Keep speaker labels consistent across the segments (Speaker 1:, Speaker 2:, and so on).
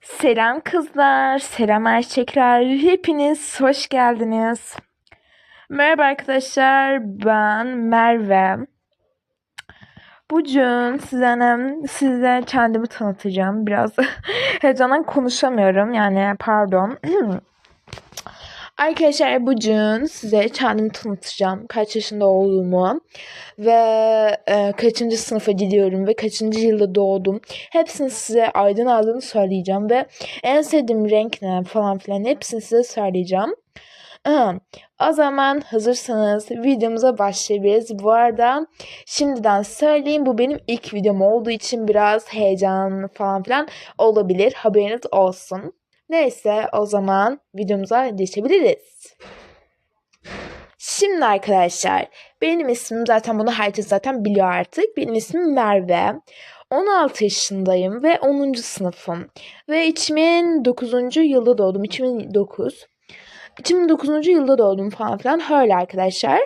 Speaker 1: Selam kızlar, selam erkekler. Hepiniz hoş geldiniz. Merhaba arkadaşlar, ben Merve. Bugün size, size kendimi tanıtacağım. Biraz heyecandan konuşamıyorum yani pardon. Arkadaşlar bugün size kendimi tanıtacağım. Kaç yaşında olduğumu ve e, kaçıncı sınıfa gidiyorum ve kaçıncı yılda doğdum. Hepsini size aydın aydın söyleyeceğim ve en sevdiğim renk ne falan filan hepsini size söyleyeceğim. Aha, o zaman hazırsanız videomuza başlayabiliriz. Bu arada şimdiden söyleyeyim bu benim ilk videom olduğu için biraz heyecan falan filan olabilir. Haberiniz olsun. Neyse o zaman videomuza geçebiliriz. Şimdi arkadaşlar benim ismim zaten bunu herkes zaten biliyor artık. Benim ismim Merve. 16 yaşındayım ve 10. sınıfım. Ve 2009. yılda doğdum. 2009. 2009. yılda doğdum falan filan. Öyle arkadaşlar.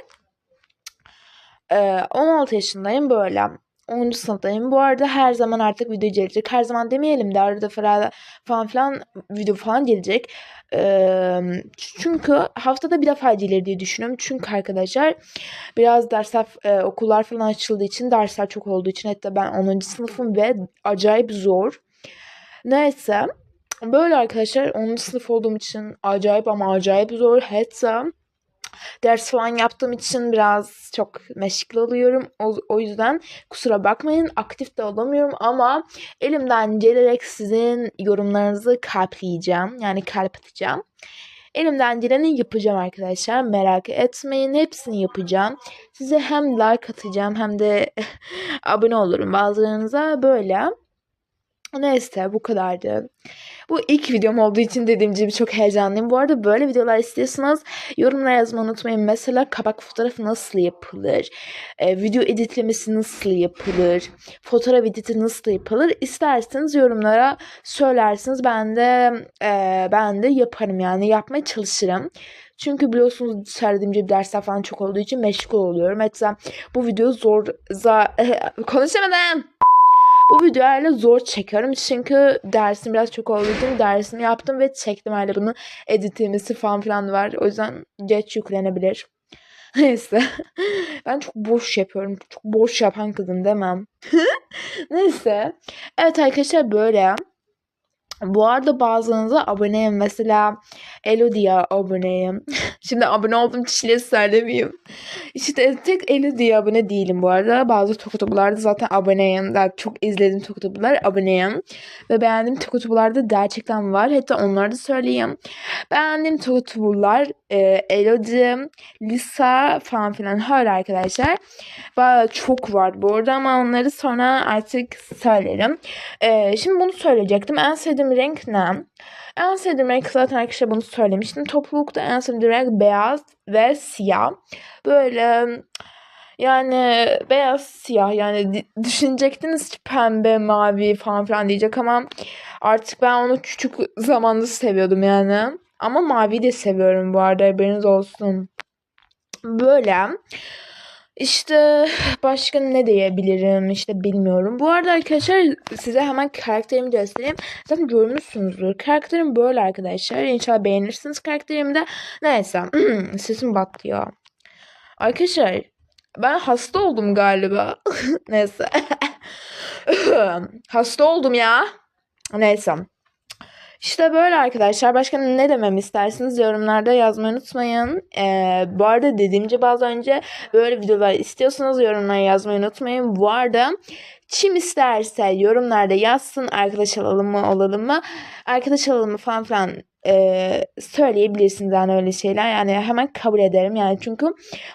Speaker 1: Ee, 16 yaşındayım böyle. 10. sınıftayım. Bu arada her zaman artık video gelecek. Her zaman demeyelim de arada falan, filan video falan gelecek. Ee, çünkü haftada bir defa gelir diye düşünüyorum. Çünkü arkadaşlar biraz dersler e, okullar falan açıldığı için dersler çok olduğu için hatta ben 10. sınıfım ve acayip zor. Neyse. Böyle arkadaşlar 10. sınıf olduğum için acayip ama acayip zor. Hatta ders falan yaptığım için biraz çok meşgul oluyorum. O, o yüzden kusura bakmayın aktif de olamıyorum ama elimden gelerek sizin yorumlarınızı kalpleyeceğim. Yani kalp atacağım. Elimden geleni yapacağım arkadaşlar. Merak etmeyin. Hepsini yapacağım. Size hem like atacağım hem de abone olurum bazılarınıza böyle. Neyse bu kadardı. Bu ilk videom olduğu için dediğim gibi çok heyecanlıyım. Bu arada böyle videolar istiyorsanız yorumlara yazmayı unutmayın. Mesela kapak fotoğrafı nasıl yapılır? E, video editlemesi nasıl yapılır? Fotoğraf editi nasıl yapılır? İsterseniz yorumlara söylersiniz. Ben de e, ben de yaparım yani. Yapmaya çalışırım. Çünkü biliyorsunuz söylediğim gibi dersler falan çok olduğu için meşgul oluyorum. Hatta bu video zor... Za, konuşamadım. Bu videoyla zor çekiyorum çünkü dersim biraz çok olduğu için dersimi yaptım ve çektim hala bunu editlemesi falan filan var. O yüzden geç yüklenebilir. Neyse. Ben çok boş yapıyorum. Çok boş yapan kızım demem. Neyse. Evet arkadaşlar böyle. Bu arada bazılarınıza aboneyim. Mesela Elodie'ye aboneyim. Şimdi abone olduğum kişileri söylemeyeyim. İşte tek Elodie'ye abone değilim bu arada. Bazı tokutubularda zaten aboneyim. Daha çok izlediğim tokutubular aboneyim. Ve beğendiğim tokutubular da gerçekten var. Hatta onları da söyleyeyim. Beğendiğim tokutubular e, Elodie, Lisa falan filan öyle arkadaşlar. Bayağı çok var bu arada ama onları sonra artık söylerim. E, şimdi bunu söyleyecektim. En sevdiğim renk ne? En sevdiğim renk zaten arkadaşlar bunu söylemiştim. Toplulukta en sevdiğim renk beyaz ve siyah. Böyle yani beyaz siyah yani düşünecektiniz ki pembe mavi falan filan diyecek ama artık ben onu küçük zamanda seviyordum yani. Ama mavi de seviyorum bu arada haberiniz olsun. Böyle. İşte başka ne diyebilirim işte bilmiyorum. Bu arada arkadaşlar size hemen karakterimi göstereyim. Zaten görmüşsünüzdür. Karakterim böyle arkadaşlar. İnşallah beğenirsiniz karakterimi de. Neyse. Sesim battı ya. Arkadaşlar ben hasta oldum galiba. Neyse. hasta oldum ya. Neyse. İşte böyle arkadaşlar. Başka ne demem istersiniz yorumlarda yazmayı unutmayın. Ee, bu arada dediğim gibi az önce böyle videolar istiyorsanız yorumlara yazmayı unutmayın. Bu arada kim isterse yorumlarda yazsın arkadaş alalım mı olalım mı arkadaş alalım mı falan filan e, söyleyebilirsiniz yani öyle şeyler. Yani hemen kabul ederim. Yani çünkü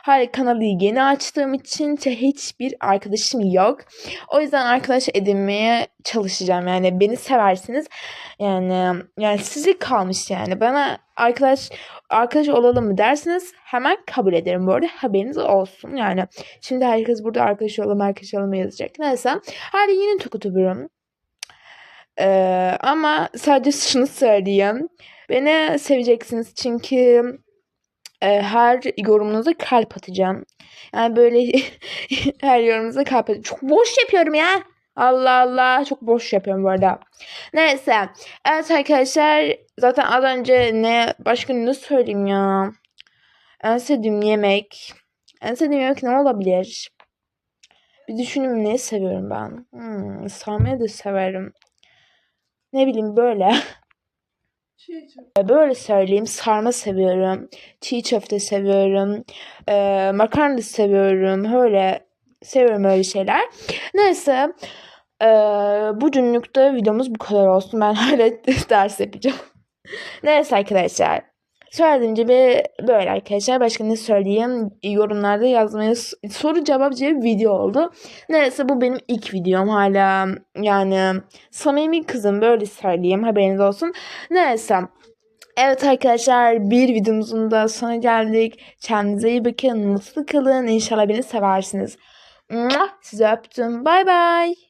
Speaker 1: hala kanalı yeni açtığım için hiçbir arkadaşım yok. O yüzden arkadaş edinmeye çalışacağım. Yani beni seversiniz. Yani yani sizi kalmış yani. Bana arkadaş arkadaş olalım mı dersiniz? Hemen kabul ederim bu arada. Haberiniz olsun. Yani şimdi herkes burada arkadaş olalım arkadaş olalım yazacak? Neyse. Hadi yeni tukutuburum ee, ama sadece şunu söyleyeyim. Beni seveceksiniz çünkü e, her yorumunuza kalp atacağım. Yani böyle her yorumunuza kalp atacağım. Çok boş yapıyorum ya. Allah Allah çok boş yapıyorum bu arada. Neyse. Evet arkadaşlar zaten az önce ne başka ne söyleyeyim ya. En sevdiğim yemek. En sevdiğim yemek ne olabilir? Bir düşüneyim ne seviyorum ben. Hmm, sarmayı da severim. Ne bileyim böyle. Böyle söyleyeyim sarma seviyorum. Çiğ köfte seviyorum. Ee, makarna seviyorum. Öyle seviyorum öyle şeyler. Neyse. Ee, bugünlük de videomuz bu kadar olsun. Ben hala ders yapacağım. Neyse arkadaşlar. Söylediğim gibi böyle arkadaşlar. Başka ne söyleyeyim? Yorumlarda yazmayı soru cevap gibi video oldu. Neyse bu benim ilk videom hala. Yani samimi kızım böyle söyleyeyim. Haberiniz olsun. Neyse. Evet arkadaşlar bir videomuzun da sonuna geldik. Kendinize iyi bakın. Mutlu kalın. İnşallah beni seversiniz. Sizi öptüm. Bay bay.